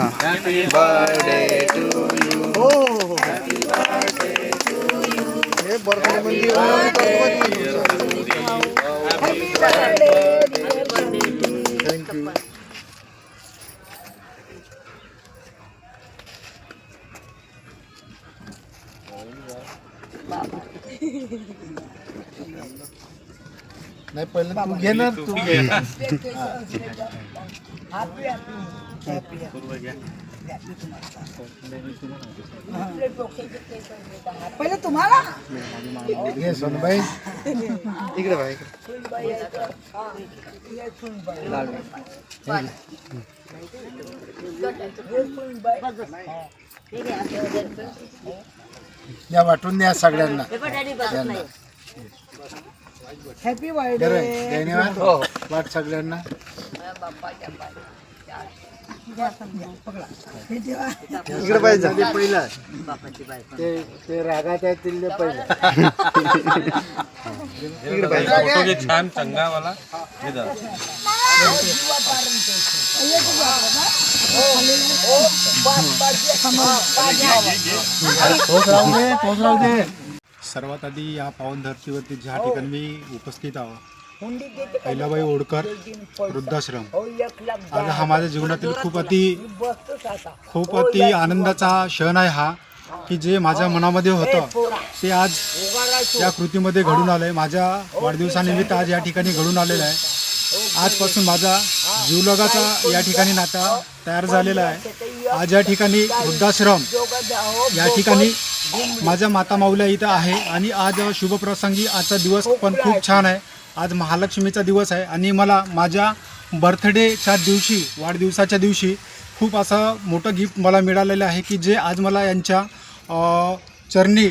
Happy birthday to you हो हो हो हे बर्थडे म्हणजे थँक्यू नाही पहिलं तू घेणार तू घे पहिले तुम्हाला? घे सोनबाई. इकडे बाई या वाटून द्या सगळ्यांना. यांना. हॅपी बर्थडे धन्यवाद. वाट सगळ्यांना. इकडे पाहिजे पहिलं ते ते रागात आहे तिथले पहिलं. इकडे पाहिजे छान हे जा. सर्वात आधी या पावन धर्तीवरती ज्या ठिकाणी मी उपस्थित आहो अहिलाबाई ओडकर वृद्धाश्रम. आज हा माझ्या जीवनातील खूप अति खूप अति आनंदाचा क्षण आहे हा की जे माझ्या मनामध्ये होतं ते आज या कृतीमध्ये घडून आलं आहे माझ्या वाढदिवसानिमित्त आज या ठिकाणी घडून आलेलं आहे. आजपासून माझा जीवलगाचा या ठिकाणी नाता तयार झालेला आहे. आज या ठिकाणी वृद्धाश्रम या ठिकाणी माझ्या माता माऊल्या इथं आहे. आणि आज शुभप्रसंगी आजचा दिवस पण खूप छान आहे. आज महालक्ष्मीचा दिवस आहे आणि मला माझ्या बर्थडेच्या दिवशी वाढदिवसाच्या दिवशी खूप असं मोठं गिफ्ट मला मिळालेलं आहे की जे आज मला यांच्या चरणी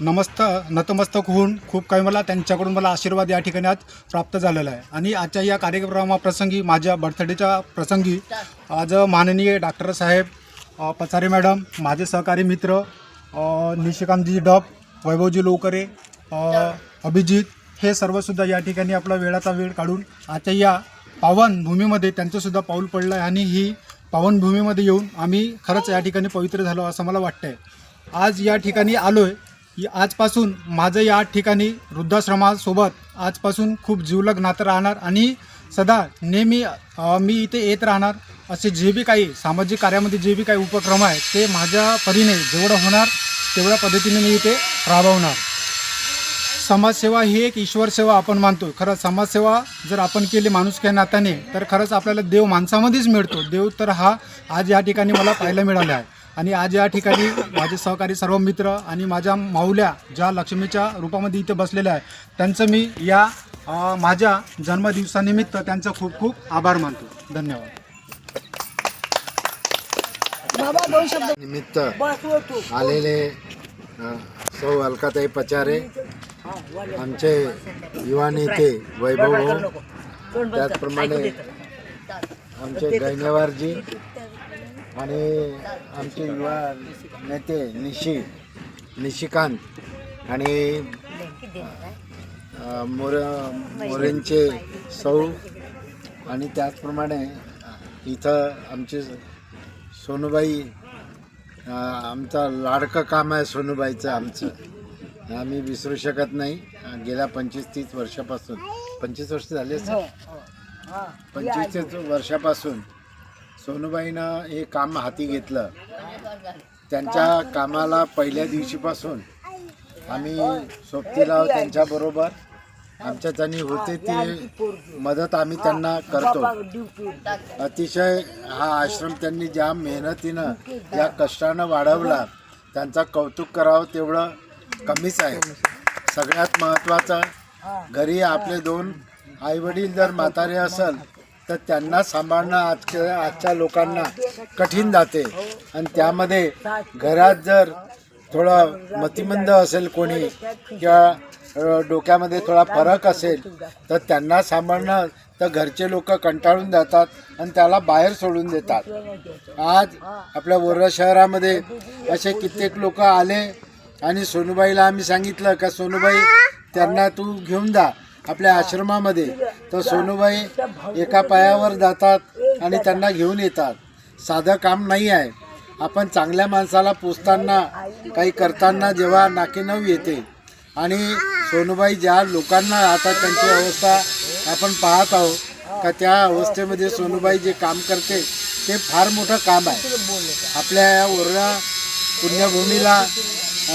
नमस्त नतमस्तक होऊन खूप काही मला त्यांच्याकडून मला आशीर्वाद या ठिकाणी आज प्राप्त झालेला आहे. आणि आजच्या या कार्यक्रमाप्रसंगी माझ्या बर्थडेच्या प्रसंगी आज माननीय डॉक्टर साहेब पचारे मॅडम माझे सहकारी मित्र निशिकांतजी डब वैभवजी लोकरे अभिजित हे सर्वसुद्धा या ठिकाणी आपला वेळाचा वेळ काढून आता या पावनभूमीमध्ये त्यांचंसुद्धा पाऊल पडलं आहे आणि ही पावनभूमीमध्ये येऊन आम्ही खरंच या ठिकाणी पवित्र झालो असं मला वाटतं आहे आज या ठिकाणी आलो आहे आजपासून माझं या ठिकाणी वृद्धाश्रमासोबत आजपासून खूप जीवलग नातं राहणार आणि सदा नेहमी मी इथे येत राहणार. असे जे बी काही सामाजिक कार्यामध्ये जे बी काही उपक्रम आहे ते माझ्या परीने जेवढं होणार तेवढ्या पद्धतीने मी इथे राबवणार. समाजसेवा ही एक ईश्वर सेवा आपण मानतो खरं समाजसेवा जर आपण केली माणुसक्या नात्याने तर खरंच आपल्याला देव माणसामध्येच मिळतो. देव तर हा आज या ठिकाणी मला पाहायला मिळाला आहे. आणि आज या ठिकाणी माझे सहकारी सर्व मित्र आणि माझ्या माऊल्या ज्या लक्ष्मीच्या रूपामध्ये इथे बसलेल्या आहे त्यांचं मी या माझ्या जन्मदिवसानिमित्त त्यांचं खूप खूप आभार मानतो. धन्यवाद. बाबा दोन शब्द. निमित्त आलेले अ, सौ अलकाताई पचारे आमचे युवा नेते वैभव त्याचप्रमाणे आमचे गैनेवारजी आणि आमचे युवा नेते निशी निशिकांत आणि मोर मोरेंचे सौ आणि त्याचप्रमाणे इथं आमचे सोनूबाई आमचा लाडकं काम आहे सोनूबाईचं आमचं. आम्ही विसरू शकत नाही. गेल्या पंचवीस तीस वर्षापासून. पंचवीस वर्ष झाले असेल पंचवीस तीस वर्षापासून सोनूबाईनं हे काम हाती घेतलं. त्यांच्या कामाला पहिल्या दिवशीपासून आम्ही सोबतीला त्यांच्याबरोबर आमच्या त्यांनी होते ती मदत आम्ही त्यांना करतो. अतिशय हा आश्रम त्यांनी ज्या मेहनतीनं या कष्टानं वाढवला त्यांचा कौतुक करावं तेवढं कमीच आहे सगळ्यात महत्त्वाचं घरी आपले दोन आईवडील जर म्हातारे असेल तर त्यांना सांभाळणं आजच्या आजच्या लोकांना कठीण जाते. आणि त्यामध्ये घरात जर थोडं मतिमंद असेल कोणी किंवा डोक्यामध्ये थोडा फरक असेल तर त्यांना सांभाळणं तर घरचे लोक कंटाळून जातात आणि त्याला बाहेर सोडून देतात. आज आपल्या वर्धा शहरामध्ये असे कित्येक लोक आले आणि सोनूबाईला आम्ही सांगितलं का सोनूबाई त्यांना तू घेऊन जा आपल्या आश्रमामध्ये. तर सोनूबाई एका पायावर जातात आणि त्यांना घेऊन येतात. साधं काम नाही आहे. आपण चांगल्या माणसाला पोचताना काही करताना जेव्हा नाकेनव येते. आणि सोनूबाई ज्या लोकांना आता त्यांची अवस्था आपण पाहत आहोत का त्या अवस्थेमध्ये सोनूबाई जे काम करते ते फार मोठं काम आहे. आपल्या या ओरडा पुण्यभूमीला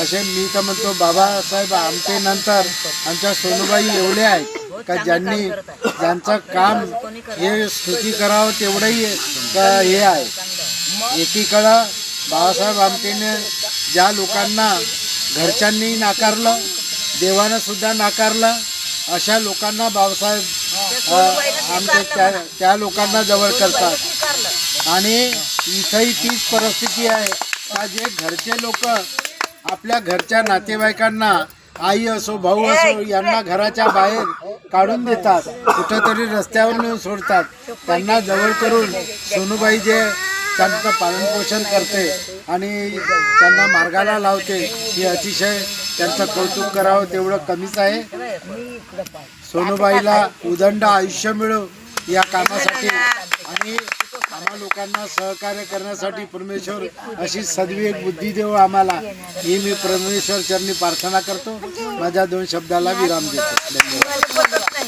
असे मी तर म्हणतो बाबासाहेब आमटे नंतर आमच्या सोनूबाई एवढे आहेत. का ज्यांनी ज्यांचं काम हे स्तुती करावं तेवढंही हे आहे. एकीकडं बाबासाहेब आमटेने ज्या लोकांना घरच्यांनी नाकारलं देवानं सुद्धा नाकारलं अशा लोकांना बाबासाहेब आमटे त्या त्या लोकांना जवळ करतात. आणि इथंही तीच परिस्थिती आहे. का जे घरचे लोक आपल्या घरच्या नातेवाईकांना आई असो भाऊ असो यांना घराच्या बाहेर काढून देतात. कुठेतरी रस्त्यावर नेऊन सोडतात. त्यांना जवळ करून सोनूबाई जे त्यांचं पालनपोषण करते आणि त्यांना मार्गाला लावते ही अतिशय त्यांचं कौतुक करावं तेवढं कमीच आहे. सोनूबाईला उदंड आयुष्य मिळो या कामासाठी. आणि आम्हा लोकांना सहकार्य करण्यासाठी परमेश्वर अशी सद्विवेक बुद्धी देव आम्हाला. ही मी परमेश्वर चरणी प्रार्थना करतो. माझ्या दोन शब्दाला विराम देतो. धन्यवाद.